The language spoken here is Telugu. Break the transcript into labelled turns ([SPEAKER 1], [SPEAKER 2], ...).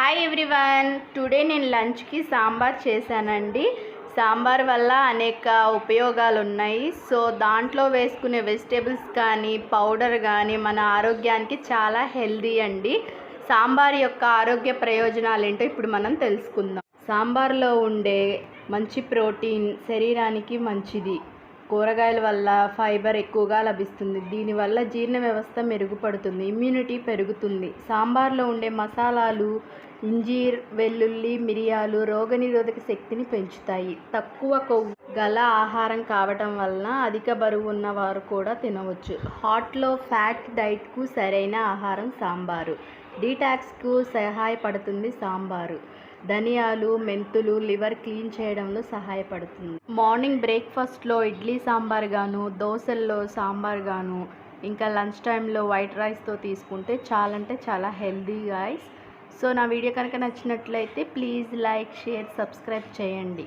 [SPEAKER 1] హాయ్ ఎవ్రీవన్ టుడే నేను లంచ్కి సాంబార్ చేశానండి. సాంబార్ వల్ల అనేక ఉపయోగాలు ఉన్నాయి సో దాంట్లో వేసుకునే వెజిటేబుల్స్ కానీ పౌడర్ కానీ మన ఆరోగ్యానికి చాలా హెల్దీ అండి. సాంబార్ యొక్క ఆరోగ్య ప్రయోజనాలు ఏంటో ఇప్పుడు మనం తెలుసుకుందాం. సాంబార్లో ఉండే మంచి ప్రోటీన్ శరీరానికి మంచిది. కూరగాయల వల్ల ఫైబర్ ఎక్కువగా లభిస్తుంది. దీనివల్ల జీర్ణ వ్యవస్థ మెరుగుపడుతుంది. ఇమ్యూనిటీ పెరుగుతుంది. సాంబార్లో ఉండే మసాలాలు ఇంజీర్ వెల్లుల్లి మిరియాలు రోగనిరోధక శక్తిని పెంచుతాయి. తక్కువ కొవ్వు గల ఆహారం కావటం వలన అధిక బరువు ఉన్నవారు కూడా తినవచ్చు. హాట్లో ఫ్యాట్ డైట్కు సరైన ఆహారం సాంబారు. డీటాక్స్కు సహాయపడుతుంది సాంబారు. ధనియాలు మెంతులు లివర్ క్లీన్ చేయడంలో సహాయపడుతుంది. మార్నింగ్ బ్రేక్ఫాస్ట్లో ఇడ్లీ సాంబార్ గాను దోశల్లో సాంబార్ గాను ఇంకా లంచ్ టైంలో వైట్ రైస్తో తీసుకుంటే చాలా అంటే చాలా హెల్దీ గాయస్ సో నా వీడియో కనుక నచ్చినట్లయితే ప్లీజ్ లైక్ షేర్ సబ్స్క్రైబ్ చేయండి.